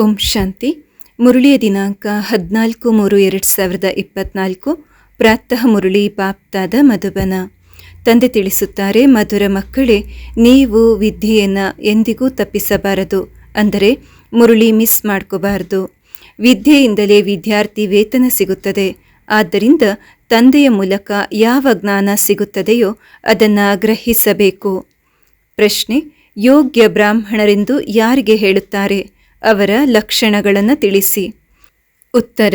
ಓಂ ಶಾಂತಿ. ಮುರುಳಿಯ ದಿನಾಂಕ ಹದಿನಾಲ್ಕು ಮೂರು ಎರಡು ಸಾವಿರದ ಇಪ್ಪತ್ನಾಲ್ಕು. ಪ್ರಾತಃ ಮುರುಳಿ ಬಾಪ್ತಾದ ಮಧುಬನ. ತಂದೆ ತಿಳಿಸುತ್ತಾರೆ, ಮಧುರ ಮಕ್ಕಳೇ, ನೀವು ವಿದ್ಯೆಯನ್ನು ಎಂದಿಗೂ ತಪ್ಪಿಸಬಾರದು. ಅಂದರೆ ಮುರುಳಿ ಮಿಸ್ ಮಾಡ್ಕೋಬಾರದು. ವಿದ್ಯೆಯಿಂದಲೇ ವಿದ್ಯಾರ್ಥಿ ವೇತನ ಸಿಗುತ್ತದೆ. ಆದ್ದರಿಂದ ತಂದೆಯ ಮೂಲಕ ಯಾವ ಜ್ಞಾನ ಸಿಗುತ್ತದೆಯೋ ಅದನ್ನು ಗ್ರಹಿಸಬೇಕು. ಪ್ರಶ್ನೆ, ಯೋಗ್ಯ ಬ್ರಾಹ್ಮಣರೆಂದು ಯಾರಿಗೆ ಹೇಳುತ್ತಾರೆ? ಅವರ ಲಕ್ಷಣಗಳನ್ನು ತಿಳಿಸಿ. ಉತ್ತರ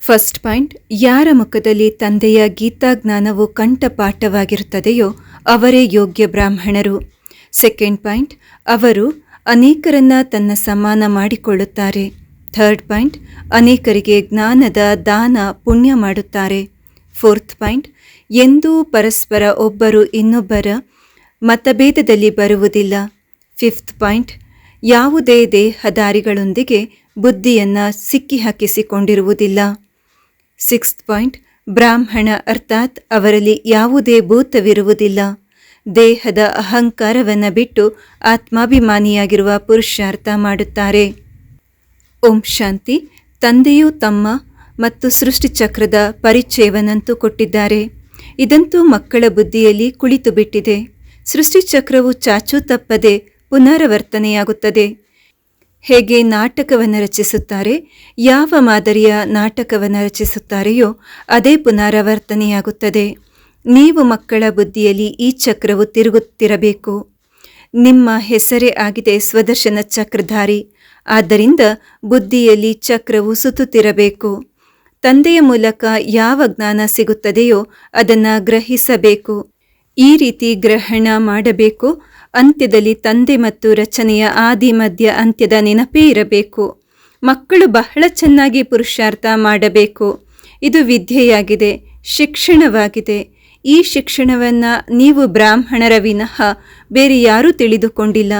ಫಸ್ಟ್ ಪಾಯಿಂಟ್ ಯಾರ ಮುಖದಲ್ಲಿ ತಂದೆಯ ಗೀತಾಜ್ಞಾನವು ಕಂಠಪಾಠವಾಗಿರುತ್ತದೆಯೋ ಅವರೇ ಯೋಗ್ಯ ಬ್ರಾಹ್ಮಣರು. ಸೆಕೆಂಡ್ ಪಾಯಿಂಟ್ ಅವರು ಅನೇಕರನ್ನ ತನ್ನ ಸಮಾನ ಮಾಡಿಕೊಳ್ಳುತ್ತಾರೆ. ಥರ್ಡ್ ಪಾಯಿಂಟ್ ಅನೇಕರಿಗೆ ಜ್ಞಾನದ ದಾನ ಪುಣ್ಯ ಮಾಡುತ್ತಾರೆ. ಫೋರ್ತ್ ಪಾಯಿಂಟ್ ಎಂದೂ ಪರಸ್ಪರ ಒಬ್ಬರು ಇನ್ನೊಬ್ಬರ ಮತಭೇದದಲ್ಲಿ ಬರುವುದಿಲ್ಲ. ಫಿಫ್ತ್ ಪಾಯಿಂಟ್ ಯಾವುದೇ ದೇಹದಾರಿಗಳೊಂದಿಗೆ ಬುದ್ಧಿಯನ್ನು ಸಿಕ್ಕಿ ಹಾಕಿಸಿಕೊಂಡಿರುವುದಿಲ್ಲ ಸಿಕ್ಸ್ತ್ ಪಾಯಿಂಟ್, ಬ್ರಾಹ್ಮಣ ಅರ್ಥಾತ್ ಅವರಲ್ಲಿ ಯಾವುದೇ ಭೂತವಿರುವುದಿಲ್ಲ. ದೇಹದ ಅಹಂಕಾರವನ್ನು ಬಿಟ್ಟು ಆತ್ಮಾಭಿಮಾನಿಯಾಗಿರುವ ಪುರುಷಾರ್ಥ ಮಾಡುತ್ತಾರೆ. ಓಂ ಶಾಂತಿ, ತಂದೆಯು ತಮ್ಮ ಮತ್ತು ಸೃಷ್ಟಿಚಕ್ರದ ಪರಿಚಯವನ್ನಂತೂ ಕೊಟ್ಟಿದ್ದಾರೆ. ಇದಂತೂ ಮಕ್ಕಳ ಬುದ್ಧಿಯಲ್ಲಿ ಕುಳಿತು ಬಿಟ್ಟಿದೆ ಸೃಷ್ಟಿಚಕ್ರವು ಚಾಚೂ ತಪ್ಪದೆ ಪುನರಾವರ್ತನೆಯಾಗುತ್ತದೆ. ಹೇಗೆ ನಾಟಕವನ್ನು ರಚಿಸುತ್ತಾರೆ, ಯಾವ ಮಾದರಿಯ ನಾಟಕವನ್ನು ರಚಿಸುತ್ತಾರೆಯೋ ಅದೇ ಪುನರಾವರ್ತನೆಯಾಗುತ್ತದೆ. ನೀವು ಮಕ್ಕಳ ಬುದ್ಧಿಯಲ್ಲಿ ಈ ಚಕ್ರವು ತಿರುಗುತ್ತಿರಬೇಕು. ನಿಮ್ಮ ಹೆಸರೇ ಆಗಿದೆ ಸ್ವದರ್ಶನ ಚಕ್ರಧಾರಿ. ಆದ್ದರಿಂದ ಬುದ್ಧಿಯಲ್ಲಿ ಚಕ್ರವು ಸುತ್ತುತ್ತಿರಬೇಕು. ತಂದೆಯ ಮೂಲಕ ಯಾವ ಜ್ಞಾನ ಸಿಗುತ್ತದೆಯೋ ಅದನ್ನು ಗ್ರಹಿಸಬೇಕು. ಈ ರೀತಿ ಗ್ರಹಣ ಮಾಡಬೇಕು. ಅಂತ್ಯದಲ್ಲಿ ತಂದೆ ಮತ್ತು ರಚನೆಯ ಆದಿ ಮಧ್ಯ ಅಂತ್ಯದ ನೆನಪೇ ಇರಬೇಕು. ಮಕ್ಕಳು ಬಹಳ ಚೆನ್ನಾಗಿ ಪುರುಷಾರ್ಥ ಮಾಡಬೇಕು. ಇದು ವಿದ್ಯೆಯಾಗಿದೆ, ಶಿಕ್ಷಣವಾಗಿದೆ. ಈ ಶಿಕ್ಷಣವನ್ನು ನೀವು ಬ್ರಾಹ್ಮಣರ ವಿನಃ ಬೇರೆ ಯಾರೂ ತಿಳಿದುಕೊಂಡಿಲ್ಲ.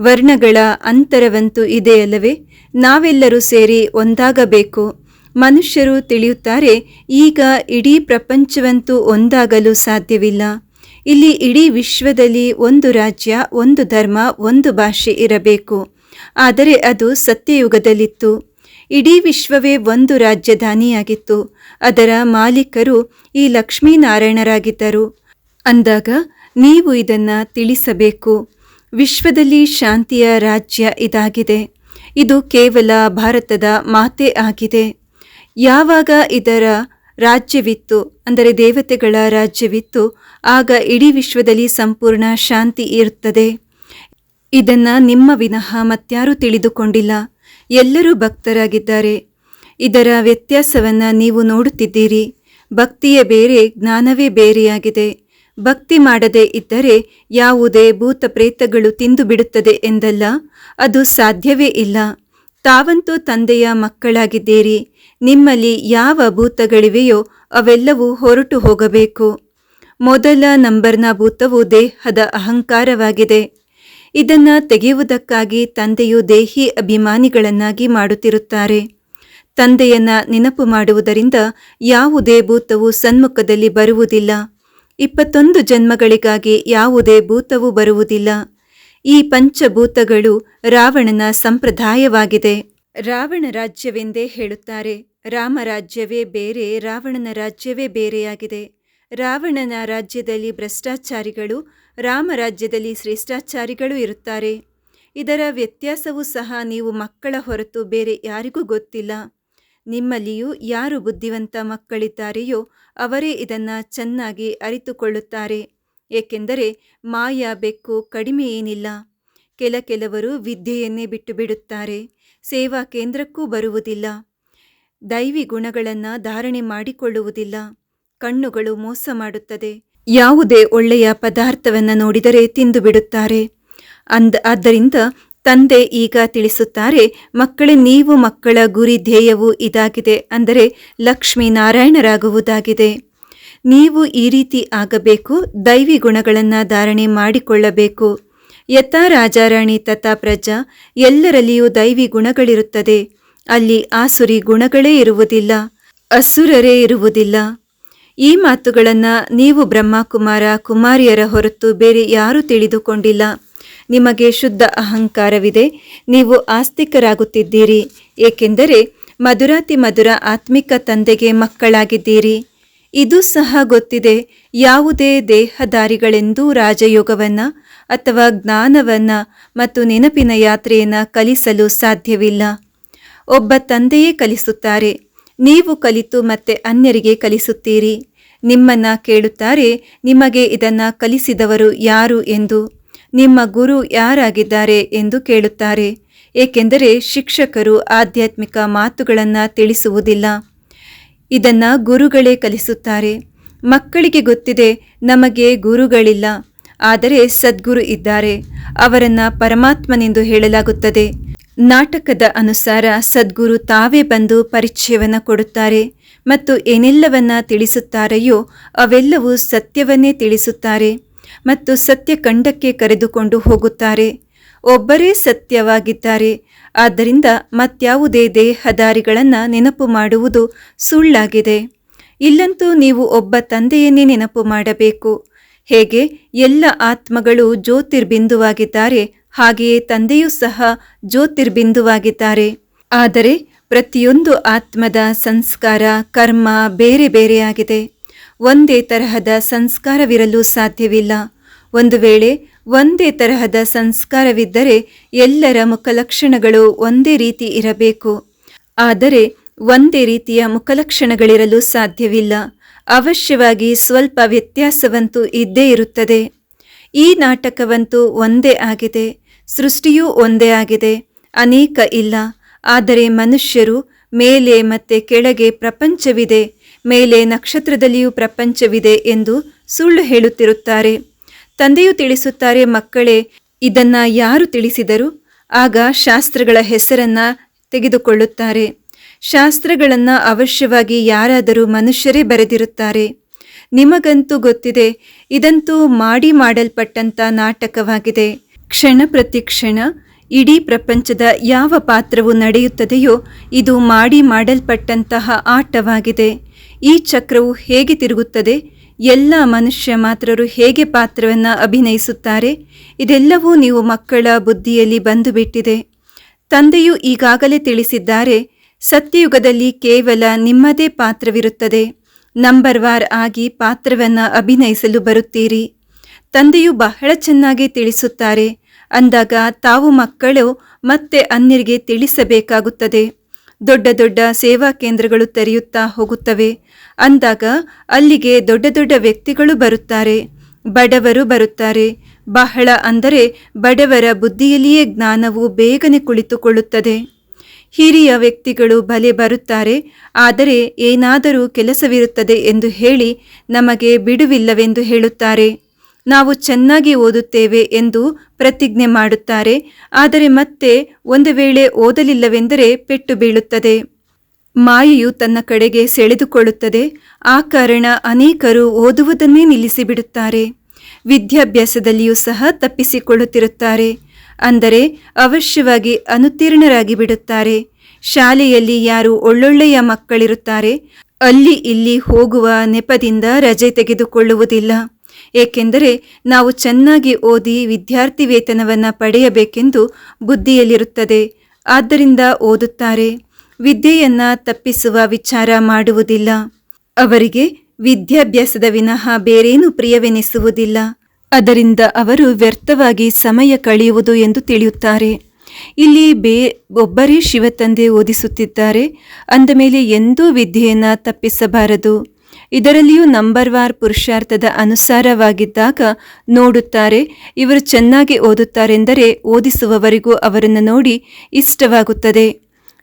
ವರ್ಣಗಳ ಅಂತರವಂತೂ ಇದೆಯಲ್ಲವೇ ನಾವೆಲ್ಲರೂ ಸೇರಿ ಒಂದಾಗಬೇಕು. ಮನುಷ್ಯರು ತಿಳಿಯುತ್ತಾರೆ, ಈಗ ಇಡೀ ಪ್ರಪಂಚವಂತೂ ಒಂದಾಗಲು ಸಾಧ್ಯವಿಲ್ಲ. ಇಲ್ಲಿ ಇಡೀ ವಿಶ್ವದಲ್ಲಿ ಒಂದು ರಾಜ್ಯ, ಒಂದು ಧರ್ಮ, ಒಂದು ಭಾಷೆ ಇರಬೇಕು. ಆದರೆ ಅದು ಸತ್ಯಯುಗದಲ್ಲಿತ್ತು. ಇಡೀ ವಿಶ್ವವೇ ಒಂದು ರಾಜಧಾನಿಯಾಗಿತ್ತು. ಅದರ ಮಾಲೀಕರು ಈ ಲಕ್ಷ್ಮೀನಾರಾಯಣರಾಗಿದ್ದರು. ಅಂದಾಗ ನೀವು ಇದನ್ನು ತಿಳಿಸಬೇಕು. ವಿಶ್ವದಲ್ಲಿ ಶಾಂತಿಯ ರಾಜ್ಯ ಇದಾಗಿದೆ. ಇದು ಕೇವಲ ಭಾರತದ ಮಾತೆ ಆಗಿದೆ. ಯಾವಾಗ ಇದರ ರಾಜ್ಯವಿತ್ತು, ಅಂದರೆ ದೇವತೆಗಳ ರಾಜ್ಯವಿತ್ತು, ಆಗ ಇಡೀ ವಿಶ್ವದಲ್ಲಿ ಸಂಪೂರ್ಣ ಶಾಂತಿ ಇರುತ್ತದೆ. ಇದನ್ನು ನಿಮ್ಮ ವಿನಃ ಮತ್ಯಾರೂ ತಿಳಿದುಕೊಂಡಿಲ್ಲ. ಎಲ್ಲರೂ ಭಕ್ತರಾಗಿದ್ದಾರೆ. ಇದರ ವ್ಯತ್ಯಾಸವನ್ನು ನೀವು ನೋಡುತ್ತಿದ್ದೀರಿ. ಭಕ್ತಿಯೇ ಬೇರೆ, ಜ್ಞಾನವೇ ಬೇರೆಯಾಗಿದೆ. ಭಕ್ತಿ ಮಾಡದೇ ಇದ್ದರೆ ಯಾವುದೇ ಭೂತ ಪ್ರೇತಗಳು ತಿಂದು ಬಿಡುತ್ತದೆ ಎಂದಲ್ಲ, ಅದು ಸಾಧ್ಯವೇ ಇಲ್ಲ. ತಾವಂತೂ ತಂದೆಯ ಮಕ್ಕಳಾಗಿದ್ದೀರಿ. ನಿಮ್ಮಲ್ಲಿ ಯಾವ ಭೂತಗಳಿವೆಯೋ ಅವೆಲ್ಲವೂ ಹೊರಟು ಹೋಗಬೇಕು. ಮೊದಲ ನಂಬರ್ನ ಭೂತವು ದೇಹದ ಅಹಂಕಾರವಾಗಿದೆ. ಇದನ್ನು ತೆಗೆಯುವುದಕ್ಕಾಗಿ ತಂದೆಯು ದೇಹಿ ಅಭಿಮಾನಿಗಳನ್ನಾಗಿ ಮಾಡುತ್ತಿರುತ್ತಾರೆ. ತಂದೆಯನ್ನ ನೆನಪು ಮಾಡುವುದರಿಂದ ಯಾವುದೇ ಭೂತವು ಸನ್ಮುಖದಲ್ಲಿ ಬರುವುದಿಲ್ಲ. ಇಪ್ಪತ್ತೊಂದು ಜನ್ಮಗಳಿಗಾಗಿ ಯಾವುದೇ ಭೂತವು ಬರುವುದಿಲ್ಲ. ಈ ಪಂಚಭೂತಗಳು ರಾವಣನ ಸಂಪ್ರದಾಯವಾಗಿದೆ. ರಾವಣ ರಾಜ್ಯವೆಂದೇ ಹೇಳುತ್ತಾರೆ. ರಾಮರಾಜ್ಯವೇ ಬೇರೆ, ರಾವಣನ ರಾಜ್ಯವೇ ಬೇರೆಯಾಗಿದೆ. ರಾವಣನ ರಾಜ್ಯದಲ್ಲಿ ಭ್ರಷ್ಟಾಚಾರಿಗಳು ರಾಮರಾಜ್ಯದಲ್ಲಿ ಶ್ರೇಷ್ಠಾಚಾರಿಗಳು ಇರುತ್ತಾರೆ. ಇದರ ವ್ಯತ್ಯಾಸವೂ ಸಹ ನೀವು ಮಕ್ಕಳ ಹೊರತು ಬೇರೆ ಯಾರಿಗೂ ಗೊತ್ತಿಲ್ಲ. ನಿಮ್ಮಲ್ಲಿಯೂ ಯಾರು ಬುದ್ಧಿವಂತ ಮಕ್ಕಳಿದ್ದಾರೆಯೋ ಅವರೇ ಇದನ್ನು ಚೆನ್ನಾಗಿ ಅರಿತುಕೊಳ್ಳುತ್ತಾರೆ. ಏಕೆಂದರೆ ಮಾಯ ಬೆಕ್ಕು ಕಡಿಮೆ ಏನಿಲ್ಲ. ಕೆಲ ಕೆಲವರು ವಿದ್ಯೆಯನ್ನೇ ಬಿಟ್ಟು ಬಿಡುತ್ತಾರೆ ಸೇವಾ ಕೇಂದ್ರಕ್ಕೂ ಬರುವುದಿಲ್ಲ. ದೈವಿ ಗುಣಗಳನ್ನು ಧಾರಣೆ ಮಾಡಿಕೊಳ್ಳುವುದಿಲ್ಲ. ಕಣ್ಣುಗಳು ಮೋಸ ಮಾಡುತ್ತದೆ. ಯಾವುದೇ ಒಳ್ಳೆಯ ಪದಾರ್ಥವನ್ನು ನೋಡಿದರೆ ತಿಂದು ಬಿಡುತ್ತಾರೆ ಅಂದ, ಆದ್ದರಿಂದ ತಂದೆ ಈಗ ತಿಳಿಸುತ್ತಾರೆ, ಮಕ್ಕಳೇ, ನೀವು ಮಕ್ಕಳ ಗುರಿ ಧ್ಯೇಯವು ಇದಾಗಿದೆ ಅಂದರೆ ಲಕ್ಷ್ಮೀ ನಾರಾಯಣರಾಗುವುದಾಗಿದೆ. ನೀವು ಈ ರೀತಿ ಆಗಬೇಕು, ದೈವಿ ಗುಣಗಳನ್ನು ಧಾರಣೆ ಮಾಡಿಕೊಳ್ಳಬೇಕು. ಯಥಾ ರಾಜಾರಾಣಿ ತಥಾ ಪ್ರಜಾ, ಎಲ್ಲರಲ್ಲಿಯೂ ದೈವಿ ಗುಣಗಳಿರುತ್ತದೆ. ಅಲ್ಲಿ ಆಸುರಿ ಗುಣಗಳೇ ಇರುವುದಿಲ್ಲ, ಅಸುರರೇ ಇರುವುದಿಲ್ಲ. ಈ ಮಾತುಗಳನ್ನು ನೀವು ಬ್ರಹ್ಮಕುಮಾರ ಕುಮಾರಿಯರ ಹೊರತು ಬೇರೆ ಯಾರೂ ತಿಳಿದುಕೊಂಡಿಲ್ಲ. ನಿಮಗೆ ಶುದ್ಧ ಅಹಂಕಾರವಿದೆ, ನೀವು ಆಸ್ತಿಕರಾಗುತ್ತಿದ್ದೀರಿ, ಏಕೆಂದರೆ ಮಧುರಾತಿ ಮಧುರ ಆತ್ಮಿಕ ತಂದೆಗೆ ಮಕ್ಕಳಾಗಿದ್ದೀರಿ. ಇದು ಸಹ ಗೊತ್ತಿದೆ, ಯಾವುದೇ ದೇಹದಾರಿಗಳೆಂದೂ ರಾಜಯೋಗವನ್ನು ಅಥವಾ ಜ್ಞಾನವನ್ನು ಮತ್ತು ನೆನಪಿನ ಯಾತ್ರೆಯನ್ನು ಕಲಿಸಲು ಸಾಧ್ಯವಿಲ್ಲ. ಒಬ್ಬ ತಂದೆಯೇ ಕಲಿಸುತ್ತಾರೆ. ನೀವು ಕಲಿತು ಮತ್ತೆ ಅನ್ಯರಿಗೆ ಕಲಿಸುತ್ತೀರಿ. ನಿಮ್ಮನ್ನ ಕೇಳುತ್ತಾರೆ, ನಿಮಗೆ ಇದನ್ನ ಕಲಿಸಿದವರು ಯಾರು ಎಂದು. ನಿಮ್ಮ ಗುರು ಯಾರಾಗಿದ್ದಾರೆ ಎಂದು ಕೇಳುತ್ತಾರೆ. ಏಕೆಂದರೆ ಶಿಕ್ಷಕರು ಆಧ್ಯಾತ್ಮಿಕ ಮಾತುಗಳನ್ನು ತಿಳಿಸುವುದಿಲ್ಲ. ಇದನ್ನು ಗುರುಗಳೇ ಕಲಿಸುತ್ತಾರೆ. ಮಕ್ಕಳಿಗೆ ಗೊತ್ತಿದೆ, ನಮಗೆ ಗುರುಗಳಿಲ್ಲ. ಆದರೆ ಸದ್ಗುರು ಇದ್ದಾರೆ. ಅವರನ್ನು ಪರಮಾತ್ಮನೆಂದು ಹೇಳಲಾಗುತ್ತದೆ. ನಾಟಕದ ಅನುಸಾರ ಸದ್ಗುರು ತಾವೇ ಬಂದು ಪರಿಚಯವನ್ನು ಕೊಡುತ್ತಾರೆ ಮತ್ತು ಏನೆಲ್ಲವನ್ನ ತಿಳಿಸುತ್ತಾರೆಯೋ ಅವೆಲ್ಲವೂ ಸತ್ಯವನ್ನೇ ತಿಳಿಸುತ್ತಾರೆ ಮತ್ತು ಸತ್ಯ ಕಂಡಕ್ಕೆ ಕರೆದುಕೊಂಡು ಹೋಗುತ್ತಾರೆ. ಒಬ್ಬರೇ ಸತ್ಯವಾಗಿದ್ದಾರೆ. ಆದ್ದರಿಂದ ಮತ್ಯಾವುದೇ ದೇಹದಾರಿಗಳನ್ನು ನೆನಪು ಮಾಡುವುದು ಸುಳ್ಳಾಗಿದೆ. ಇಲ್ಲಂತೂ ನೀವು ಒಬ್ಬ ತಂದೆಯನ್ನೇ ನೆನಪು ಮಾಡಬೇಕು. ಹೇಗೆ? ಎಲ್ಲ ಆತ್ಮಗಳು ಜ್ಯೋತಿರ್ಬಿಂದುವಾಗಿದ್ದಾರೆ. ಹಾಗೆಯೇ ತಂದೆಯೂ ಸಹ ಜ್ಯೋತಿರ್ಬಿಂದುವಾಗಿದ್ದಾರೆ. ಆದರೆ ಪ್ರತಿಯೊಂದು ಆತ್ಮದ ಸಂಸ್ಕಾರ, ಕರ್ಮ ಬೇರೆ ಬೇರೆಯಾಗಿದೆ. ಒಂದೇ ತರಹದ ಸಂಸ್ಕಾರವಿರಲು ಸಾಧ್ಯವಿಲ್ಲ. ಒಂದು ವೇಳೆ ಒಂದೇ ತರಹದ ಸಂಸ್ಕಾರವಿದ್ದರೆ ಎಲ್ಲರ ಮುಖಲಕ್ಷಣಗಳು ಒಂದೇ ರೀತಿ ಇರಬೇಕು. ಆದರೆ ಒಂದೇ ರೀತಿಯ ಮುಖಲಕ್ಷಣಗಳಿರಲು ಸಾಧ್ಯವಿಲ್ಲ. ಅವಶ್ಯವಾಗಿ ಸ್ವಲ್ಪ ವ್ಯತ್ಯಾಸವಂತೂ ಇದ್ದೇ ಇರುತ್ತದೆ. ಈ ನಾಟಕವಂತೂ ಒಂದೇ ಆಗಿದೆ. ಸೃಷ್ಟಿಯೂ ಒಂದೇ ಆಗಿದೆ. ಅನೇಕ ಇಲ್ಲ. ಆದರೆ ಮನುಷ್ಯರು ಮೇಲೆ ಮತ್ತೆ ಕೆಳಗೆ ಪ್ರಪಂಚವಿದೆ. ಮೇಲೆ ನಕ್ಷತ್ರದಲ್ಲಿಯೂ ಪ್ರಪಂಚವಿದೆ ಎಂದು ಸುಳ್ಳು ಹೇಳುತ್ತಿರುತ್ತಾರೆ. ತಂದೆಯು ತಿಳಿಸುತ್ತಾರೆ, ಮಕ್ಕಳೇ, ಇದನ್ನ ಯಾರು ತಿಳಿಸಿದರು? ಆಗ ಶಾಸ್ತ್ರಗಳ ಹೆಸರನ್ನ ತೆಗೆದುಕೊಳ್ಳುತ್ತಾರೆ. ಶಾಸ್ತ್ರಗಳನ್ನು ಅವಶ್ಯವಾಗಿ ಯಾರಾದರೂ ಮನುಷ್ಯರೇ ಬರೆದಿರುತ್ತಾರೆ. ನಿಮಗಂತೂ ಗೊತ್ತಿದೆ, ಇದಂತೂ ಮಾಡಿ ಮಾಡಲ್ಪಟ್ಟಂಥ ನಾಟಕವಾಗಿದೆ. ಕ್ಷಣ ಪ್ರತಿಕ್ಷಣ ಇಡೀ ಪ್ರಪಂಚದ ಯಾವ ಪಾತ್ರವು ನಡೆಯುತ್ತದೆಯೋ ಇದು ಮಾಡಿ ಮಾಡಲ್ಪಟ್ಟಂತಹ ಆಟವಾಗಿದೆ. ಈ ಚಕ್ರವು ಹೇಗೆ ತಿರುಗುತ್ತದೆ? ಎಲ್ಲ ಮನುಷ್ಯ ಮಾತ್ರರು ಹೇಗೆ ಪಾತ್ರವನ್ನು ಅಭಿನಯಿಸುತ್ತಾರೆ? ಇದೆಲ್ಲವೂ ನೀವು ಮಕ್ಕಳ ಬುದ್ಧಿಯಲ್ಲಿ ಬಂದು ಬಿಟ್ಟಿದೆ ತಂದೆಯು ಈಗಾಗಲೇ ತಿಳಿಸಿದ್ದಾರೆ, ಸತ್ಯಯುಗದಲ್ಲಿ ಕೇವಲ ನಿಮ್ಮದೇ ಪಾತ್ರವಿರುತ್ತದೆ. ನಂಬರ್ ವಾರ್ ಆಗಿ ಪಾತ್ರವನ್ನು ಅಭಿನಯಿಸಲು ಬರುತ್ತೀರಿ. ತಂದೆಯು ಬಹಳ ಚೆನ್ನಾಗಿ ತಿಳಿಸುತ್ತಾರೆ ಅಂದಾಗ ತಾವು ಮಕ್ಕಳು ಮತ್ತೆ ಅನ್ಯರಿಗೆ ತಿಳಿಸಬೇಕಾಗುತ್ತದೆ. ದೊಡ್ಡ ದೊಡ್ಡ ಸೇವಾ ಕೇಂದ್ರಗಳು ತೆರೆಯುತ್ತಾ ಹೋಗುತ್ತವೆ. ಅಂದಾಗ ಅಲ್ಲಿಗೆ ದೊಡ್ಡ ದೊಡ್ಡ ವ್ಯಕ್ತಿಗಳು ಬರುತ್ತಾರೆ. ಬಡವರು ಬರುತ್ತಾರೆ. ಬಹಳ ಅಂದರೆ ಬಡವರ ಬುದ್ಧಿಯಲ್ಲಿಯೇ ಜ್ಞಾನವು ಬೇಗನೆ ಕುಳಿತುಕೊಳ್ಳುತ್ತದೆ. ಹಿರಿಯ ವ್ಯಕ್ತಿಗಳು ಬಲೆ ಬರುತ್ತಾರೆ. ಆದರೆ ಏನಾದರೂ ಕೆಲಸವಿರುತ್ತದೆ ಎಂದು ಹೇಳಿ ನಮಗೆ ಬಿಡುವಿಲ್ಲವೆಂದು ಹೇಳುತ್ತಾರೆ. ನಾವು ಚೆನ್ನಾಗಿ ಓದುತ್ತೇವೆ ಎಂದು ಪ್ರತಿಜ್ಞೆ ಮಾಡುತ್ತಾರೆ. ಆದರೆ ಮತ್ತೆ ಒಂದು ವೇಳೆ ಓದಲಿಲ್ಲವೆಂದರೆ ಪೆಟ್ಟು ಬೀಳುತ್ತದೆ. ಮಾಯೆಯು ತನ್ನ ಕಡೆಗೆ ಸೆಳೆದುಕೊಳ್ಳುತ್ತದೆ. ಆ ಕಾರಣ ಅನೇಕರು ಓದುವುದನ್ನೇ ನಿಲ್ಲಿಸಿಬಿಡುತ್ತಾರೆ. ವಿದ್ಯಾಭ್ಯಾಸದಲ್ಲಿಯೂ ಸಹ ತಪ್ಪಿಸಿಕೊಳ್ಳುತ್ತಿರುತ್ತಾರೆ. ಅಂದರೆ ಅವಶ್ಯವಾಗಿ ಅನುತ್ತೀರ್ಣರಾಗಿ ಬಿಡುತ್ತಾರೆ. ಶಾಲೆಯಲ್ಲಿ ಯಾರು ಒಳ್ಳೊಳ್ಳೆಯ ಮಕ್ಕಳಿರುತ್ತಾರೆ, ಅಲ್ಲಿ ಇಲ್ಲಿ ಹೋಗುವ ನೆಪದಿಂದ ರಜೆ ತೆಗೆದುಕೊಳ್ಳುವುದಿಲ್ಲ. ಏಕೆಂದರೆ ನಾವು ಚೆನ್ನಾಗಿ ಓದಿ ವಿದ್ಯಾರ್ಥಿ ವೇತನವನ್ನು ಪಡೆಯಬೇಕೆಂದು ಬುದ್ಧಿಯಲ್ಲಿರುತ್ತದೆ. ಆದ್ದರಿಂದ ಓದುತ್ತಾರೆ. ವಿದ್ಯೆಯನ್ನು ತಪ್ಪಿಸುವ ವಿಚಾರ ಮಾಡುವುದಿಲ್ಲ. ಅವರಿಗೆ ವಿದ್ಯಾಭ್ಯಾಸದ ವಿನಃ ಬೇರೇನೂ ಪ್ರಿಯವೆನಿಸುವುದಿಲ್ಲ. ಅದರಿಂದ ಅವರು ವ್ಯರ್ಥವಾಗಿ ಸಮಯ ಕಳೆಯುವುದು ಎಂದು ತಿಳಿಯುತ್ತಾರೆ. ಇಲ್ಲಿ ಬೇ, ಒಬ್ಬರೇ ಶಿವತಂದೆ ಓದಿಸುತ್ತಿದ್ದಾರೆ. ಅಂದಮೇಲೆ ಎಂದೂ ವಿದ್ಯೆಯನ್ನು ತಪ್ಪಿಸಬಾರದು. ಇದರಲ್ಲಿಯೂ ನಂಬರ್ ವಾರ್ ಪುರುಷಾರ್ಥದ ಅನುಸಾರವಾಗಿದ್ದಾಗ ನೋಡುತ್ತಾರೆ, ಇವರು ಚೆನ್ನಾಗಿ ಓದುತ್ತಾರೆಂದರೆ ಓದಿಸುವವರಿಗೂ ಅವರನ್ನು ನೋಡಿ ಇಷ್ಟವಾಗುತ್ತದೆ.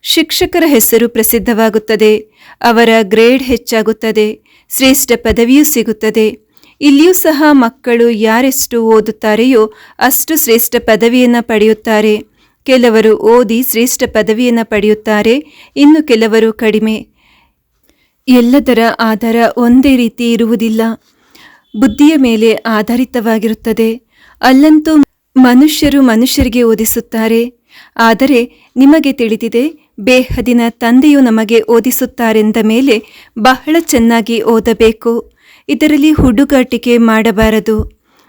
ಶಿಕ್ಷಕರ ಹೆಸರು ಪ್ರಸಿದ್ಧವಾಗುತ್ತದೆ, ಅವರ ಗ್ರೇಡ್ ಹೆಚ್ಚಾಗುತ್ತದೆ, ಶ್ರೇಷ್ಠ ಪದವಿಯೂ ಸಿಗುತ್ತದೆ. ಇಲ್ಲಿಯೂ ಸಹ ಮಕ್ಕಳು ಯಾರೆಷ್ಟು ಓದುತ್ತಾರೆಯೋ ಅಷ್ಟು ಶ್ರೇಷ್ಠ ಪದವಿಯನ್ನು ಪಡೆಯುತ್ತಾರೆ. ಕೆಲವರು ಓದಿ ಶ್ರೇಷ್ಠ ಪದವಿಯನ್ನು ಪಡೆಯುತ್ತಾರೆ, ಇನ್ನು ಕೆಲವರು ಕಡಿಮೆ. ಎಲ್ಲದರ ಆಧಾರ ಒಂದೇ ರೀತಿ ಇರುವುದಿಲ್ಲ. ಬುದ್ಧಿಯ ಮೇಲೆ ಆಧಾರಿತವಾಗಿರುತ್ತದೆ. ಅಲ್ಲಂತೂ ಮನುಷ್ಯರು ಮನುಷ್ಯರಿಗೆ ಓದಿಸುತ್ತಾರೆ. ಆದರೆ ನಿಮಗೆ ತಿಳಿದಿದೆ, ಬೇಹದಿನ ತಂದೆಯು ನಮಗೆ ಓದಿಸುತ್ತಾರೆಂದ ಮೇಲೆ ಬಹಳ ಚೆನ್ನಾಗಿ ಓದಬೇಕು. ಇದರಲ್ಲಿ ಹುಡುಗಾಟಿಕೆ ಮಾಡಬಾರದು.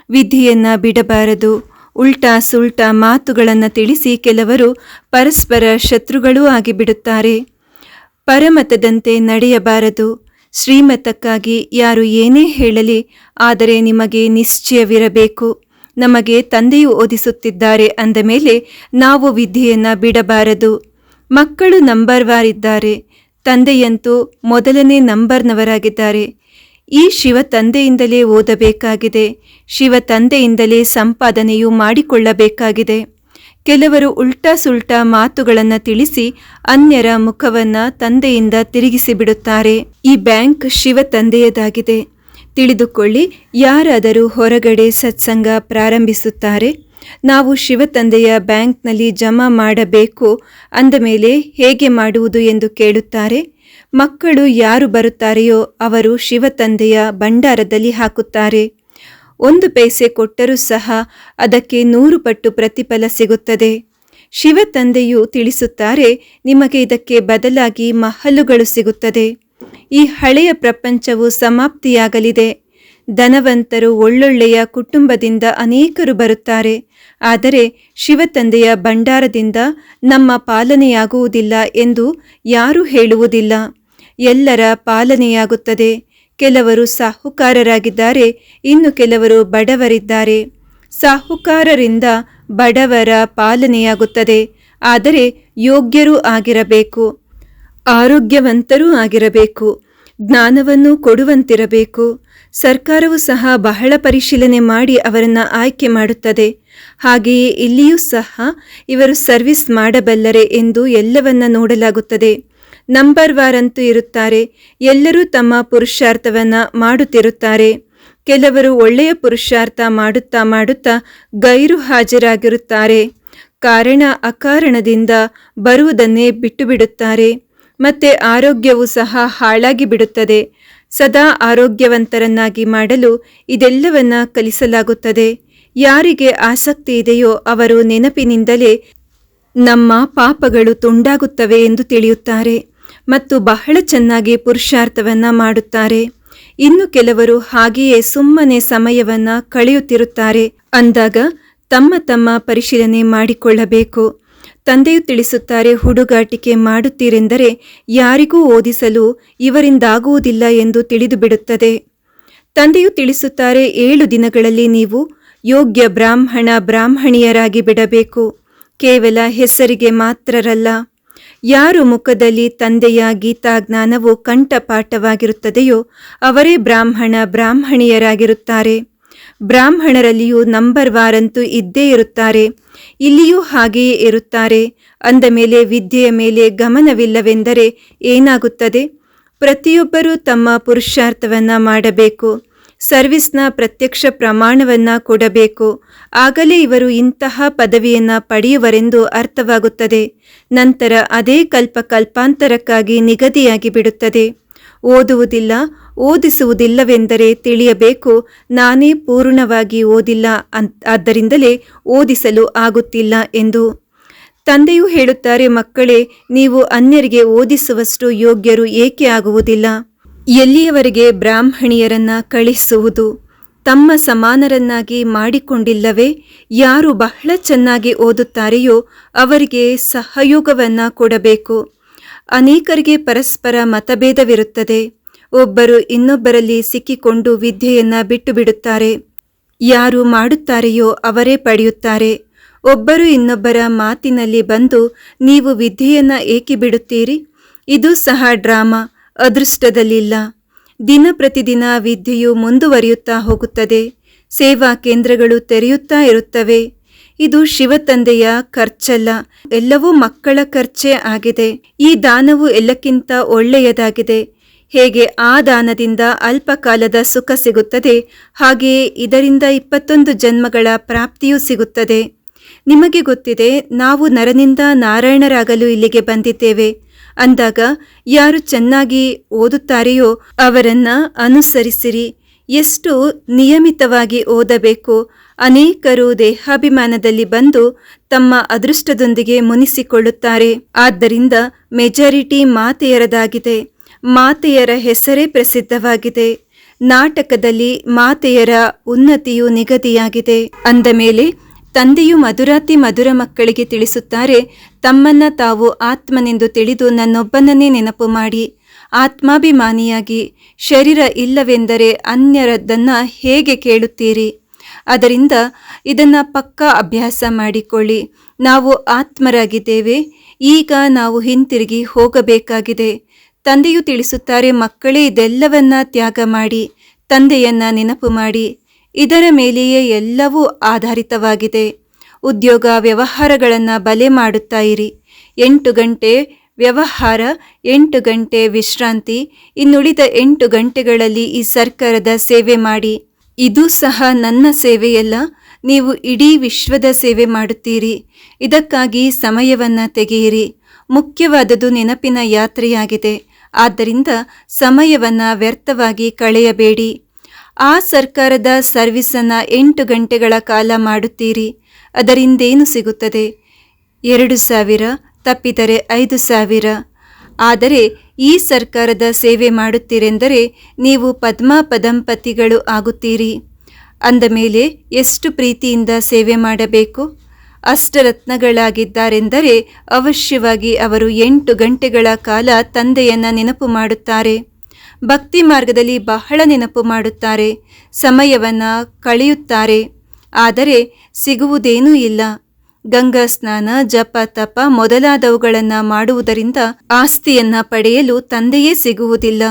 ವಿಧಿಯನ್ನು ಬಿಡಬಾರದು. ಉಲ್ಟಾ ಸುಲ್ಟಾ ಮಾತುಗಳನ್ನು ತಿಳಿಸಿ ಕೆಲವರು ಪರಸ್ಪರ ಶತ್ರುಗಳೂ ಆಗಿಬಿಡುತ್ತಾರೆ. ಪರಮತದಂತೆ ನಡೆಯಬಾರದು. ಶ್ರೀಮತಕ್ಕಾಗಿ ಯಾರು ಏನೇ ಹೇಳಲಿ, ಆದರೆ ನಿಮಗೆ ನಿಶ್ಚಯವಿರಬೇಕು. ನಮಗೆ ತಂದೆಯು ಓದಿಸುತ್ತಿದ್ದಾರೆ ಅಂದ ಮೇಲೆ ನಾವು ವಿದ್ಯೆಯನ್ನು ಬಿಡಬಾರದು. ಮಕ್ಕಳು ನಂಬರ್ ವಾರ್ ಇದ್ದಾರೆ ತಂದೆಯಂತೂ ಮೊದಲನೇ ನಂಬರ್ನವರಾಗಿದ್ದಾರೆ. ಈ ಶಿವ ತಂದೆಯಿಂದಲೇ ಓದಬೇಕಾಗಿದೆ. ಶಿವ ತಂದೆಯಿಂದಲೇ ಸಂಪಾದನೆಯು ಮಾಡಿಕೊಳ್ಳಬೇಕಾಗಿದೆ. ಕೆಲವರು ಉಲ್ಟಾ ಸುಲ್ಟಾ ಮಾತುಗಳನ್ನು ತಿಳಿಸಿ ಅನ್ಯರ ಮುಖವನ್ನ ತಂದೆಯಿಂದ ತಿರುಗಿಸಿ ಬಿಡುತ್ತಾರೆ. ಈ ಬ್ಯಾಂಕ್ ಶಿವ ತಂದೆಯದಾಗಿದೆ. ತಿಳಿದುಕೊಳ್ಳಿ, ಯಾರಾದರೂ ಹೊರಗಡೆ ಸತ್ಸಂಗ ಪ್ರಾರಂಭಿಸುತ್ತಾರೆ, ನಾವು ಶಿವ ತಂದೆಯ ಬ್ಯಾಂಕ್ನಲ್ಲಿ ಜಮಾ ಮಾಡಬೇಕು, ಅಂದ ಮೇಲೆ ಹೇಗೆ ಮಾಡುವುದು ಎಂದು ಕೇಳುತ್ತಾರೆ. ಮಕ್ಕಳು ಯಾರು ಬರುತ್ತಾರೆಯೋ ಅವರು ಶಿವ ತಂದೆಯ ಭಂಡಾರದಲ್ಲಿ ಹಾಕುತ್ತಾರೆ. ಒಂದು ಪೈಸೆ ಕೊಟ್ಟರೂ ಸಹ ಅದಕ್ಕೆ ನೂರು ಪಟ್ಟು ಪ್ರತಿಫಲ ಸಿಗುತ್ತದೆ. ಶಿವ ತಂದೆಯು ತಿಳಿಸುತ್ತಾರೆ, ನಿಮಗೆ ಇದಕ್ಕೆ ಬದಲಾಗಿ ಮಹಲುಗಳು ಸಿಗುತ್ತದೆ. ಈ ಹಳೆಯ ಪ್ರಪಂಚವು ಸಮಾಪ್ತಿಯಾಗಲಿದೆ. ಧನವಂತರು ಒಳ್ಳೊಳ್ಳೆಯ ಕುಟುಂಬದಿಂದ ಅನೇಕರು ಬರುತ್ತಾರೆ. ಆದರೆ ಶಿವ ತಂದೆಯ ಭಂಡಾರದಿಂದ ನಮ್ಮ ಪಾಲನೆಯಾಗುವುದಿಲ್ಲ ಎಂದು ಯಾರೂ ಹೇಳುವುದಿಲ್ಲ. ಎಲ್ಲರ ಪಾಲನೆಯಾಗುತ್ತದೆ. ಕೆಲವರು ಸಾಹುಕಾರರಾಗಿದ್ದಾರೆ, ಇನ್ನು ಕೆಲವರು ಬಡವರಿದ್ದಾರೆ. ಸಾಹುಕಾರರಿಂದ ಬಡವರ ಪಾಲನೆಯಾಗುತ್ತದೆ, ಆದರೆ ಯೋಗ್ಯರೂ ಆಗಿರಬೇಕು, ಆರೋಗ್ಯವಂತರೂ ಆಗಿರಬೇಕು, ಜ್ಞಾನವನ್ನು ಕೊಡುವಂತಿರಬೇಕು. ಸರ್ಕಾರವು ಸಹ ಬಹಳ ಪರಿಶೀಲನೆ ಮಾಡಿ ಅವರನ್ನು ಆಯ್ಕೆ ಮಾಡುತ್ತದೆ. ಹಾಗೆಯೇ ಇಲ್ಲಿಯೂ ಸಹ ಇವರು ಸರ್ವಿಸ್ ಮಾಡಬಲ್ಲರೆ ಎಂದು ಎಲ್ಲವನ್ನ ನೋಡಲಾಗುತ್ತದೆ. ನಂಬರ್ ವಾರ್ ಅಂತೂ ಇರುತ್ತಾರೆ. ಎಲ್ಲರೂ ತಮ್ಮ ಪುರುಷಾರ್ಥವನ್ನು ಮಾಡುತ್ತಿರುತ್ತಾರೆ. ಕೆಲವರು ಒಳ್ಳೆಯ ಪುರುಷಾರ್ಥ ಮಾಡುತ್ತಾ ಮಾಡುತ್ತಾ ಗೈರು ಹಾಜರಾಗಿರುತ್ತಾರೆ. ಕಾರಣ ಅಕಾರಣದಿಂದ ಬರುವುದನ್ನೇ ಬಿಟ್ಟು ಬಿಡುತ್ತಾರೆ ಮತ್ತೆ ಆರೋಗ್ಯವು ಸಹ ಹಾಳಾಗಿ ಬಿಡುತ್ತದೆ. ಸದಾ ಆರೋಗ್ಯವಂತರನ್ನಾಗಿ ಮಾಡಲು ಇದೆಲ್ಲವನ್ನ ಕಲಿಸಲಾಗುತ್ತದೆ. ಯಾರಿಗೆ ಆಸಕ್ತಿ ಇದೆಯೋ ಅವರು ನೆನಪಿನಿಂದಲೇ ನಮ್ಮ ಪಾಪಗಳು ತುಂಡಾಗುತ್ತವೆ ಎಂದು ತಿಳಿಯುತ್ತಾರೆ. ಮತ್ತು ಬಹಳ ಚೆನ್ನಾಗಿ ಪುರುಷಾರ್ಥವನ್ನ ಮಾಡುತ್ತಾರೆ. ಇನ್ನು ಕೆಲವರು ಹಾಗೆಯೇ ಸುಮ್ಮನೆ ಸಮಯವನ್ನ ಕಳೆಯುತ್ತಿರುತ್ತಾರೆ. ಅಂದಾಗ ತಮ್ಮ ತಮ್ಮ ಪರಿಶೀಲನೆ ಮಾಡಿಕೊಳ್ಳಬೇಕು. ತಂದೆಯು ತಿಳಿಸುತ್ತಾರೆ, ಹುಡುಗಾಟಿಕೆ ಮಾಡುತ್ತೀರೆಂದರೆ ಯಾರಿಗೂ ಓದಿಸಲು ಇವರಿಂದಾಗುವುದಿಲ್ಲ ಎಂದು ತಿಳಿದುಬಿಡುತ್ತದೆ. ತಂದೆಯು ತಿಳಿಸುತ್ತಾರೆ, ಏಳು ದಿನಗಳಲ್ಲಿ ನೀವು ಯೋಗ್ಯ ಬ್ರಾಹ್ಮಣ ಬ್ರಾಹ್ಮಣಿಯರಾಗಿ ಬಿಡಬೇಕು. ಕೇವಲ ಹೆಸರಿಗೆ ಮಾತ್ರರಲ್ಲ. ಯಾರು ಮುಖದಲ್ಲಿ ತಂದೆಯ ಗೀತಾ ಜ್ಞಾನವು ಕಂಠಪಾಠವಾಗಿರುತ್ತದೆಯೋ ಅವರೇ ಬ್ರಾಹ್ಮಣ ಬ್ರಾಹ್ಮಣಿಯರಾಗಿರುತ್ತಾರೆ. ಬ್ರಾಹ್ಮಣರಲ್ಲಿಯೂ ನಂಬರ್ ವಾರಂತೂ ಇದ್ದೇ ಇರುತ್ತಾರೆ. ಇಲ್ಲಿಯೂ ಹಾಗೆಯೇ ಇರುತ್ತಾರೆ. ಅಂದ ಮೇಲೆ ವಿದ್ಯೆಯ ಮೇಲೆ ಗಮನವಿಲ್ಲವೆಂದರೆ ಏನಾಗುತ್ತದೆ? ಪ್ರತಿಯೊಬ್ಬರೂ ತಮ್ಮ ಪುರುಷಾರ್ಥವನ್ನು ಮಾಡಬೇಕು. ಸರ್ವಿಸ್ನ ಪ್ರತ್ಯಕ್ಷ ಪ್ರಮಾಣವನ್ನ ಕೊಡಬೇಕು. ಆಗಲೇ ಇವರು ಇಂತಹ ಪದವಿಯನ್ನ ಪಡೆಯುವರೆಂದು ಅರ್ಥವಾಗುತ್ತದೆ. ನಂತರ ಅದೇ ಕಲ್ಪ ಕಲ್ಪಾಂತರಕ್ಕಾಗಿ ನಿಗದಿಯಾಗಿ ಬಿಡುತ್ತದೆ. ಓದುವುದಿಲ್ಲ, ಓದಿಸುವುದಿಲ್ಲವೆಂದರೆ ತಿಳಿಯಬೇಕು, ನಾನೇ ಪೂರ್ಣವಾಗಿ ಓದಿಲ್ಲ ಅನ್ ಆದ್ದರಿಂದಲೇ ಓದಿಸಲು ಆಗುತ್ತಿಲ್ಲ ಎಂದು. ತಂದೆಯು ಹೇಳುತ್ತಾರೆ, ಮಕ್ಕಳೇ, ನೀವು ಅನ್ಯರಿಗೆ ಓದಿಸುವಷ್ಟು ಯೋಗ್ಯರು ಏಕೆ ಆಗುವುದಿಲ್ಲ? ಎಲ್ಲಿಯವರೆಗೆ ಬ್ರಾಹ್ಮಣಿಯರನ್ನ ಕಳಿಸುವುದು? ತಮ್ಮ ಸಮಾನರನ್ನಾಗಿ ಮಾಡಿಕೊಂಡಿಲ್ಲವೇ? ಯಾರು ಬಹಳ ಚೆನ್ನಾಗಿ ಓದುತ್ತಾರೆಯೋ ಅವರಿಗೆ ಸಹಯೋಗವನ್ನು ಕೊಡಬೇಕು. ಅನೇಕರಿಗೆ ಪರಸ್ಪರ ಮತಭೇದವಿರುತ್ತದೆ. ಒಬ್ಬರು ಇನ್ನೊಬ್ಬರಲ್ಲಿ ಸಿಕ್ಕಿಕೊಂಡು ವಿದ್ಯೆಯನ್ನು ಬಿಟ್ಟು ಬಿಡುತ್ತಾರೆ ಯಾರು ಮಾಡುತ್ತಾರೆಯೋ ಅವರೇ ಪಡೆಯುತ್ತಾರೆ. ಒಬ್ಬರು ಇನ್ನೊಬ್ಬರ ಮಾತಿನಲ್ಲಿ ಬಂದು ನೀವು ವಿದ್ಯೆಯನ್ನು ಏಕೆ ಬಿಡುತ್ತೀರಿ? ಇದು ಸಹ ಡ್ರಾಮಾ. ಅದೃಷ್ಟದಲ್ಲಿಲ್ಲ. ದಿನ ಪ್ರತಿದಿನ ವಿದ್ಯೆಯು ಮುಂದುವರಿಯುತ್ತಾ ಹೋಗುತ್ತದೆ. ಸೇವಾ ಕೇಂದ್ರಗಳು ತೆರೆಯುತ್ತಾ ಇರುತ್ತವೆ. ಇದು ಶಿವತಂದೆಯ ಖರ್ಚಲ್ಲ. ಎಲ್ಲವೂ ಮಕ್ಕಳ ಖರ್ಚೇ ಆಗಿದೆ. ಈ ದಾನವು ಎಲ್ಲಕ್ಕಿಂತ ಒಳ್ಳೆಯದಾಗಿದೆ. ಹೇಗೆ ಆ ದಾನದಿಂದ ಅಲ್ಪಕಾಲದ ಸುಖ ಸಿಗುತ್ತದೆ, ಹಾಗೆಯೇ ಇದರಿಂದ ಇಪ್ಪತ್ತೊಂದು ಜನ್ಮಗಳ ಪ್ರಾಪ್ತಿಯೂ ಸಿಗುತ್ತದೆ. ನಿಮಗೆ ಗೊತ್ತಿದೆ, ನಾವು ನರನಿಂದ ನಾರಾಯಣರಾಗಲು ಇಲ್ಲಿಗೆ ಬಂದಿದ್ದೇವೆ. ಅಂದಾಗ ಯಾರು ಚೆನ್ನಾಗಿ ಓದುತ್ತಾರೆಯೋ ಅವರನ್ನ ಅನುಸರಿಸಿರಿ. ಎಷ್ಟು ನಿಯಮಿತವಾಗಿ ಓದಬೇಕು. ಅನೇಕರು ದೇಹಾಭಿಮಾನದಲ್ಲಿ ಬಂದು ತಮ್ಮ ಅದೃಷ್ಟದೊಂದಿಗೆ ಮುನಿಸಿಕೊಳ್ಳುತ್ತಾರೆ. ಆದ್ದರಿಂದ ಮೆಜಾರಿಟಿ ಮಾತೆಯರದಾಗಿದೆ. ಮಾತೆಯರ ಹೆಸರೇ ಪ್ರಸಿದ್ಧವಾಗಿದೆ. ನಾಟಕದಲ್ಲಿ ಮಾತೆಯರ ಉನ್ನತಿಯು ನಿಗದಿಯಾಗಿದೆ. ಅಂದ ಮೇಲೆ ತಂದೆಯು ಮಧುರಾತಿ ಮಧುರ ಮಕ್ಕಳಿಗೆ ತಿಳಿಸುತ್ತಾರೆ, ತಮ್ಮನ್ನ ತಾವು ಆತ್ಮನೆಂದು ತಿಳಿದು ನನ್ನೊಬ್ಬನನ್ನೇ ನೆನಪು ಮಾಡಿ. ಆತ್ಮಾಭಿಮಾನಿಯಾಗಿ, ಶರೀರ ಇಲ್ಲವೆಂದರೆ ಅನ್ಯರದ್ದನ್ನ ಹೇಗೆ ಕೇಳುತ್ತೀರಿ? ಅದರಿಂದ ಇದನ್ನ ಪಕ್ಕಾ ಅಭ್ಯಾಸ ಮಾಡಿಕೊಳ್ಳಿ. ನಾವು ಆತ್ಮರಾಗಿದ್ದೇವೆ, ಈಗ ನಾವು ಹಿಂತಿರುಗಿ ಹೋಗಬೇಕಾಗಿದೆ. ತಂದೆಯು ತಿಳಿಸುತ್ತಾರೆ, ಮಕ್ಕಳೇ ಇದೆಲ್ಲವನ್ನ ತ್ಯಾಗ ಮಾಡಿ, ತಂದೆಯನ್ನ ನೆನಪು ಮಾಡಿ. ಇದರ ಮೇಲೆಯೇ ಎಲ್ಲವೂ ಆಧಾರಿತವಾಗಿದೆ. ಉದ್ಯೋಗ ವ್ಯವಹಾರಗಳನ್ನು ಬಲೆ ಮಾಡುತ್ತಾ ಇರಿ. ಎಂಟು ಗಂಟೆ ವ್ಯವಹಾರ, ಎಂಟು ಗಂಟೆ ವಿಶ್ರಾಂತಿ, ಇನ್ನುಳಿದ ಎಂಟು ಗಂಟೆಗಳಲ್ಲಿ ಈ ಸರ್ಕಾರದ ಸೇವೆ ಮಾಡಿ. ಇದು ಸಹ ನನ್ನ ಸೇವೆಯಲ್ಲ, ನೀವು ಇಡೀ ವಿಶ್ವದ ಸೇವೆ ಮಾಡುತ್ತೀರಿ. ಇದಕ್ಕಾಗಿ ಸಮಯವನ್ನು ತೆಗೆಯಿರಿ. ಮುಖ್ಯವಾದದು ನೆನಪಿನ ಯಾತ್ರೆಯಾಗಿದೆ. ಆದ್ದರಿಂದ ಸಮಯವನ್ನು ವ್ಯರ್ಥವಾಗಿ ಕಳೆಯಬೇಡಿ. ಆ ಸರ್ಕಾರದ ಸರ್ವಿಸನ್ನು ಎಂಟು ಗಂಟೆಗಳ ಕಾಲ ಮಾಡುತ್ತೀರಿ. ಅದರಿಂದೇನು ಸಿಗುತ್ತದೆ? ಎರಡು ಸಾವಿರ, ತಪ್ಪಿದರೆ ಐದು ಸಾವಿರ. ಆದರೆ ಈ ಸರ್ಕಾರದ ಸೇವೆ ಮಾಡುತ್ತೀರೆಂದರೆ ನೀವು ಪದ್ಮಾಪದಂಪತಿಗಳು ಆಗುತ್ತೀರಿ. ಅಂದ ಮೇಲೆ ಎಷ್ಟು ಪ್ರೀತಿಯಿಂದ ಸೇವೆ ಮಾಡಬೇಕು? ಅಷ್ಟರತ್ನಗಳಾಗಿದ್ದಾರೆಂದರೆ ಅವಶ್ಯವಾಗಿ ಅವರು ಎಂಟು ಗಂಟೆಗಳ ಕಾಲ ತಂದೆಯನ್ನು ನೆನಪು ಮಾಡುತ್ತಾರೆ. ಭಕ್ತಿ ಮಾರ್ಗದಲ್ಲಿ ಬಹಳ ನೆನಪು ಮಾಡುತ್ತಾರೆ, ಸಮಯವನ್ನು ಕಳೆಯುತ್ತಾರೆ. ಆದರೆ ಸಿಗುವುದೇನೂ ಇಲ್ಲ. ಗಂಗಾ ಸ್ನಾನ, ಜಪ ತಪ ಮೊದಲಾದವುಗಳನ್ನು ಮಾಡುವುದರಿಂದ ಆಸ್ತಿಯನ್ನು ಪಡೆಯಲು ತಂದೆಯೇ ಸಿಗುವುದಿಲ್ಲ.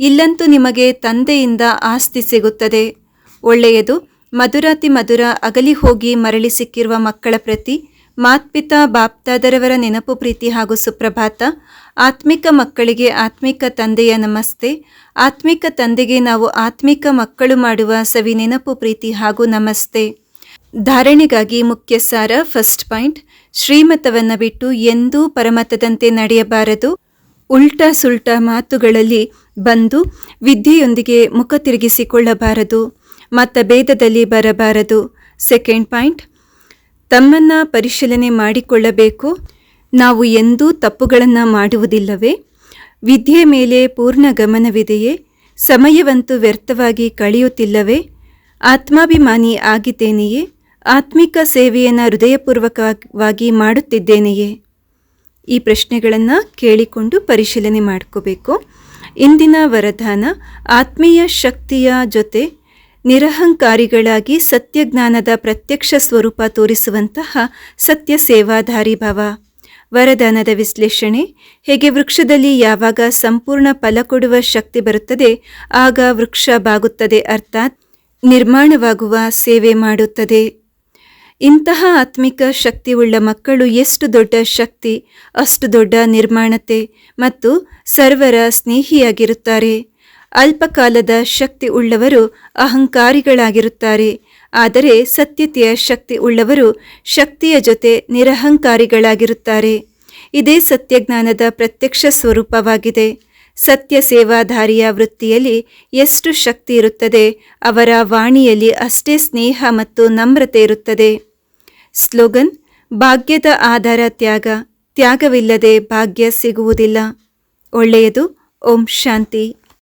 ಇಲ್ಲಂತೂ ನಿಮಗೆ ತಂದೆಯಿಂದ ಆಸ್ತಿ ಸಿಗುತ್ತದೆ. ಒಳ್ಳೆಯದು, ಮಧುರಾತಿ ಮಧುರ ಅಗಲಿ ಹೋಗಿ ಮರಳಿ ಸಿಕ್ಕಿರುವ ಮಕ್ಕಳ ಪ್ರತಿ, ಮಾತ್ಪಿತಾ ಬಾಪ್ತಾದರವರ ನೆನಪು ಪ್ರೀತಿ ಹಾಗೂ ಸುಪ್ರಭಾತ ಆತ್ಮಿಕ ಮಕ್ಕಳಿಗೆ ಆತ್ಮಿಕ ತಂದೆಯ ನಮಸ್ತೆ. ಆತ್ಮಿಕ ತಂದೆಗೆ ನಾವು ಆತ್ಮಿಕ ಮಕ್ಕಳು ಮಾಡುವ ಸವಿ ನೆನಪು, ಪ್ರೀತಿ ಹಾಗೂ ನಮಸ್ತೆ. ಧಾರಣೆಗಾಗಿ ಮುಖ್ಯ ಸಾರ ಫಸ್ಟ್ ಪಾಯಿಂಟ್. ಶ್ರೀಮತವನ್ನು ಬಿಟ್ಟು ಎಂದೂ ಪರಮತದಂತೆ ನಡೆಯಬಾರದು. ಉಲ್ಟಾ ಸುಲ್ಟಾ ಮಾತುಗಳಲ್ಲಿ ಬಂದು ವಿದ್ಯೆಯೊಂದಿಗೆ ಮುಖ ತಿರುಗಿಸಿಕೊಳ್ಳಬಾರದು. ಮತಭೇದದಲ್ಲಿ ಬರಬಾರದು. Second point. ತಮ್ಮನ್ನ ಪರಿಶೀಲನೆ ಮಾಡಿಕೊಳ್ಳಬೇಕು. ನಾವು ಎಂದೂ ತಪ್ಪುಗಳನ್ನು ಮಾಡುವುದಿಲ್ಲವೇ? ವಿದ್ಯೆ ಮೇಲೆ ಪೂರ್ಣ ಗಮನವಿದೆಯೇ? ಸಮಯವಂತೂ ವ್ಯರ್ಥವಾಗಿ ಕಳೆಯುತ್ತಿಲ್ಲವೇ? ಆತ್ಮಾಭಿಮಾನಿ ಆಗಿದ್ದೇನೆಯೇ? ಆತ್ಮಿಕ ಸೇವೆಯನ್ನು ಹೃದಯಪೂರ್ವಕವಾಗಿ ಮಾಡುತ್ತಿದ್ದೇನೆಯೇ? ಈ ಪ್ರಶ್ನೆಗಳನ್ನು ಕೇಳಿಕೊಂಡು ಪರಿಶೀಲನೆ ಮಾಡ್ಕೋಬೇಕು. ಇಂದಿನ ವರದಾನ, ಆತ್ಮೀಯ ಶಕ್ತಿಯ ಜೊತೆ ನಿರಹಂಕಾರಿಗಳಾಗಿ ಸತ್ಯಜ್ಞಾನದ ಪ್ರತ್ಯಕ್ಷ ಸ್ವರೂಪ ತೋರಿಸುವಂತಹ ಸತ್ಯ ಸೇವಾಧಾರಿ ಭವ. ವರದಾನದ ವಿಶ್ಲೇಷಣೆ, ಹೇಗೆ ವೃಕ್ಷದಲ್ಲಿ ಯಾವಾಗ ಸಂಪೂರ್ಣ ಫಲ ಕೊಡುವ ಶಕ್ತಿ ಬರುತ್ತದೆ, ಆಗ ವೃಕ್ಷ ಬಾಗುತ್ತದೆ ಅರ್ಥಾತ್ ನಿರ್ಮಾಣವಾಗುವ ಸೇವೆ ಮಾಡುತ್ತದೆ. ಇಂತಹ ಆತ್ಮಿಕ ಶಕ್ತಿಯುಳ್ಳ ಮಕ್ಕಳು ಎಷ್ಟು ದೊಡ್ಡ ಶಕ್ತಿ, ಅಷ್ಟು ದೊಡ್ಡ ನಿರ್ಮಾಣತೆ ಮತ್ತು ಸರ್ವರ ಸ್ನೇಹಿಯಾಗಿರುತ್ತಾರೆ. ಅಲ್ಪಕಾಲದ ಶಕ್ತಿ ಉಳ್ಳವರು ಅಹಂಕಾರಿಗಳಾಗಿರುತ್ತಾರೆ. ಆದರೆ ಸತ್ಯತೆಯ ಶಕ್ತಿ ಉಳ್ಳವರು ಶಕ್ತಿಯ ಜೊತೆ ನಿರಹಂಕಾರಿಗಳಾಗಿರುತ್ತಾರೆ. ಇದೇ ಸತ್ಯಜ್ಞಾನದ ಪ್ರತ್ಯಕ್ಷ ಸ್ವರೂಪವಾಗಿದೆ. ಸತ್ಯ ಸೇವಾಧಾರಿಯ ವೃತ್ತಿಯಲ್ಲಿ ಎಷ್ಟು ಶಕ್ತಿ ಇರುತ್ತದೆ, ಅವರ ವಾಣಿಯಲ್ಲಿ ಅಷ್ಟೇ ಸ್ನೇಹ ಮತ್ತು ನಮ್ರತೆ ಇರುತ್ತದೆ. ಸ್ಲೋಗನ್, ಭಾಗ್ಯದ ಆಧಾರ ತ್ಯಾಗ, ತ್ಯಾಗವಿಲ್ಲದೆ ಭಾಗ್ಯ ಸಿಗುವುದಿಲ್ಲ. ಒಳ್ಳೆಯದು, ಓಂ ಶಾಂತಿ.